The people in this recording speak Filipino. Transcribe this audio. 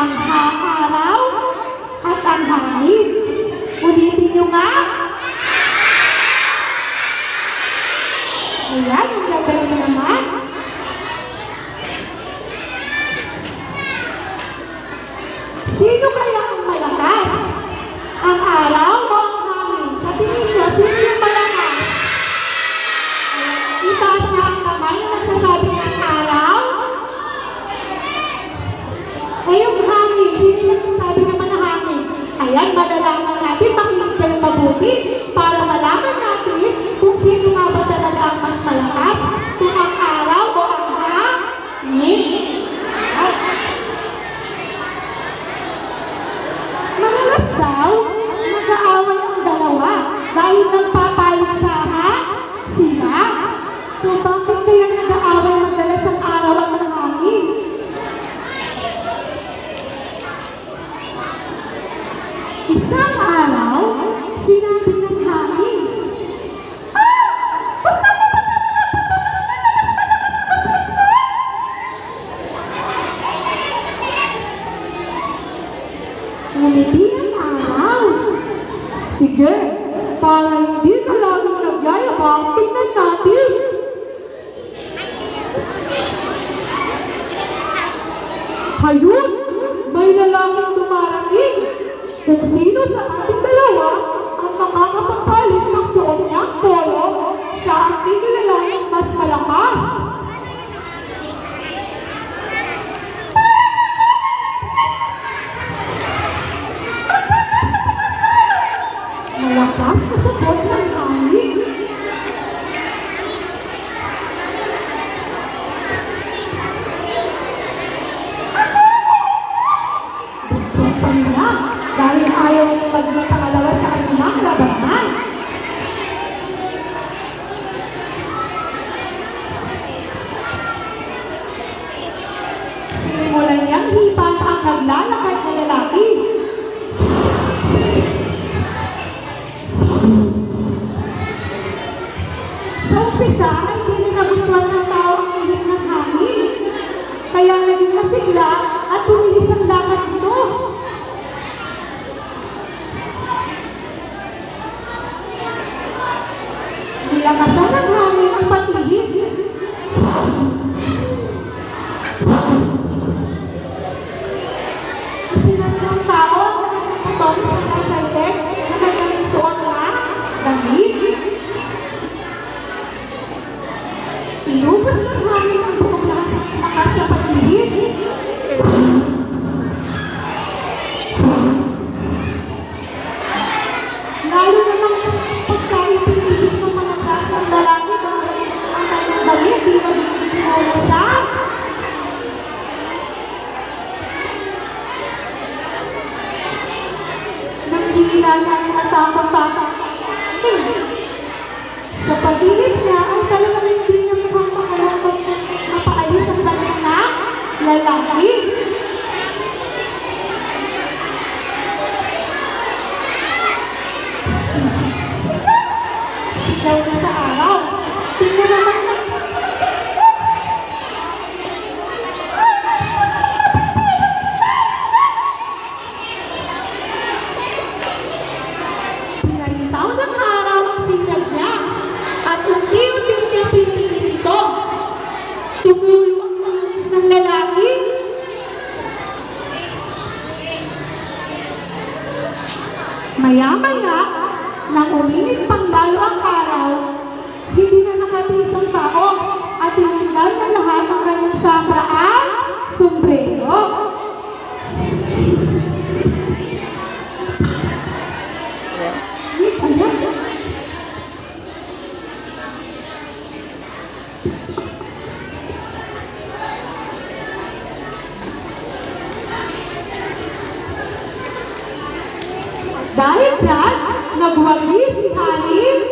ang ha- araw at ang hangin. Ulitin nyo nga. Mabuti para malaman natin Isang araw, sinabi ng hangin, Ah! Basta ang araw. Sige, para hindi ka laging nagyayabang, tignan natin. Hayun, may lalaking dumarating. Kung sino sa ating dalawa ang makakapagpalis ng suot niyang polo, siya ang pinilalaking mas malakas. Malakas na sagot Sinimulan niyang hipan ang naglalakad na lalaki. Sa umpisa ay hindi rin nagustuhan ng tao ang ihip ng hangin. Kaya naging masigla Niya ang katakot-takot. Sa pagilid niya ay talagang hindi mukhang makalapag mapaalis ang damit na lalaki. Sigaw na sa araw. Tingnan naman Maya-maya, nang uminit pang lalo ang araw, hindi na nakatiis ang tao at tinanggal ng lahat ang kanyang sabra at sombrero. Ayan. Dahil dyan, nagwagi si Haring